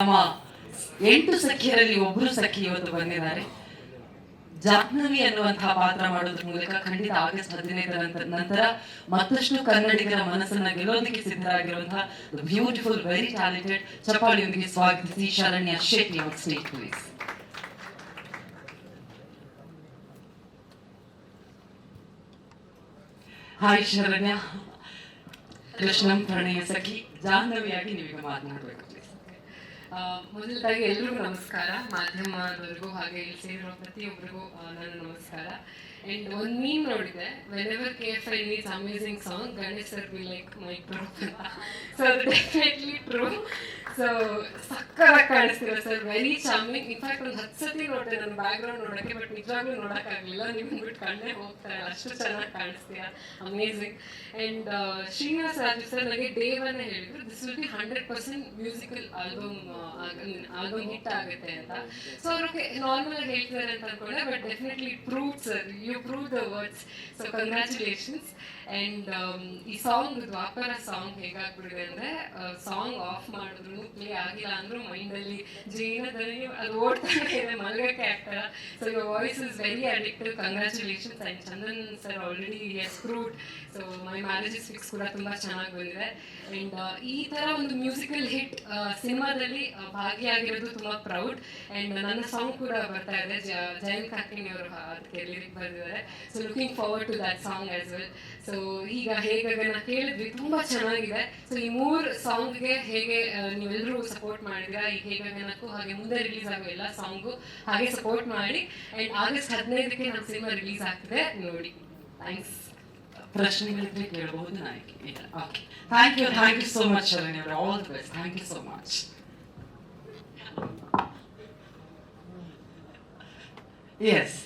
ನಮ್ಮ ಎಂಟು ಸಖಿಯರಲ್ಲಿ ಒಬ್ಬರು ಸಖಿ ಇವತ್ತು ಬಂದಿದ್ದಾರೆ. ಜಾಹ್ನವಿ ಅನ್ನುವಂತಹ ಪಾತ್ರ ಮಾಡೋದ್ರ ಮೂಲಕ ಖಂಡಿತ ಆಗಸ್ಟ್ ಹದಿನೈದರ ನಂತರ ಮತ್ತಷ್ಟು ಕನ್ನಡಿಗರ ಮನಸ್ಸನ್ನ ಗೆಲ್ಲೋದಕ್ಕೆ ಸಿದ್ಧರಾಗಿರುವಂತಹ ಬ್ಯೂಟಿಫುಲ್ ವೆರಿ ಟ್ಯಾಲೆಂಟೆಡ್ ಚಪ್ಪಾಳಿಯೊಂದಿಗೆ ಸ್ವಾಗತಿಸಿ. ಶರಣ್ಯ ಶೆಟ್ಟಿ ಅವರ್ ಸ್ನೇಹಿತ ಹಾಯ್ ಶರಣ್ಯ. ಕೃಷ್ಣಂ ಪ್ರಣಯ ಸಖಿ. ಜಾಹ್ನವಿಯಾಗಿ ನಿಮಗೆ ಮಾತನಾಡಬೇಕು ಮೊದಲದಾಗಿ ಎಲ್ರಿಗೂ ನಮಸ್ಕಾರ. ಮಾಧ್ಯಮದವರಿಗೂ ಹಾಗೆ ಇಲ್ಲಿ ಸೇರಿರೋ ಪ್ರತಿಯೊಬ್ಬರಿಗೂ ನನ್ನ ನಮಸ್ಕಾರ. ಅಂಡ್ ಒಂದು ಮೀಮ್ ನೋಡಿದೆ. Whenever K F I needs amazing song Ganesh sir be like my pro so definitely true so ಸಕ್ಕತ್ತಾಗಿ ಕಾಣಿಸ್ತೀರ sir very charming in fact ಒಂದು ಹತ್ತು ಸತಿ ನೋಡಿದೆ ನನ್ನ ಬ್ಯಾಕ್ ಗ್ರೌಂಡ್ ನೋಡೋಕ್ಕೆ ಬಟ್ ನಿಜವಾಗ್ಲೂ ನೋಡೋಕ್ಕಾಗಲಿಲ್ಲ. ನಿಮ್ಗೆ ಬಿಟ್ಟು ಕಣ್ಣೇ ಹೋಗ್ತಾರೆ ಅಷ್ಟು ಚೆನ್ನಾಗಿ ಕಾಣಿಸ್ತೀರ amazing and Srinivas Raju sir ನನಗೆ ಡೇ ಒನ್ ಹೇಳಿದ್ರು this will be hundred percent musical album album hit ಆಗುತ್ತೆ ಅಂತ. ಸೊ ಅವ್ರಿಗೆ ನಾರ್ಮಲ್ ಹೇಳ್ತಾರೆ ಅಂತ ಅನ್ಕೊಂಡೆ but definitely prove sir you prove the words so congratulations and ಈ ಸಾಂಗ್ ದ್ವಾಪರ ಸಾಂಗ್ ಹೇಗಾಗ್ಬಿಟ್ಟಿದೆ ಅಂದರೆ ಸಾಂಗ್ ಆಫ್ ಮಾಡಿದ್ರು ಪ್ಲೇ ಆಗಿಲ್ಲ ಅಂದ್ರೂ ಮೈಂಡಲ್ಲಿ ಜೀವನದಲ್ಲಿ ಅದು ಓಡ್ತಾನೆ ಇದೆ ಮಲ್ಗಕ್ಕೆ ಆಗ್ತಾರ so your voice is very addictive congratulations and Chandan sir already as fruit so my marriage is fix ಕೂಡ ತುಂಬ ಚೆನ್ನಾಗಿ ಬಂದಿದೆ. ಅಂಡ್ ಈ ಥರ ಒಂದು ಮ್ಯೂಸಿಕಲ್ ಹಿಟ್ ಸಿನಿಮಾದಲ್ಲಿ ಭಾಗಿಯಾಗಿರೋದು ತುಂಬ ಪ್ರೌಡ್ ಆ್ಯಂಡ್ ನನ್ನ ಸಾಂಗ್ ಕೂಡ ಬರ್ತಾ ಇದೆ. ಜಯಂತ್ ಕಾಕಿಣಿ ಅವರು ಅದಕ್ಕೆ ಲಿರಿಕ್ ಬರೆದಿದ್ದಾರೆ. So looking forward to that song as well so ಈಗ ಹೇಗಾಗ ನಾ ಕೇಳಿದ್ವಿ. ತುಂಬಾ ಚೆನ್ನಾಗಿದೆ. ಸೊ ಈ ಮೂರು ಸಾಂಗ್ಗೆ ಹೇಗೆ ಆ, ನೀವೆಲ್ಲರೂ ಸಪೋರ್ಟ್ ಮಾಡಿದ್ರ ಈ ಹೇಗೆ ನನಗೂ ಹಾಗೆ ಮುಂದೆ ರಿಲೀಸ್ ಆಗೋ ಎಲ್ಲ ಸಾಂಗು ಹಾಗೆ ಸಪೋರ್ಟ್ ಮಾಡಿ. ಅಂಡ್ ಆಗಸ್ಟ್ ಹದಿನೈದಕ್ಕೆ ನಮ್ಮ ಸಿನಿಮಾ ರಿಲೀಸ್ ಆಗ್ತದೆ ನೋಡಿ. ಥ್ಯಾಂಕ್ಸ್ ಪ್ರಶ್ನೆಗಳಿದ್ರೆ ಕೇಳಬಹುದು ನಾಯಕಿ okay thank you thank you so much Sharanya ಅವರೇ. All the best thank you so much yes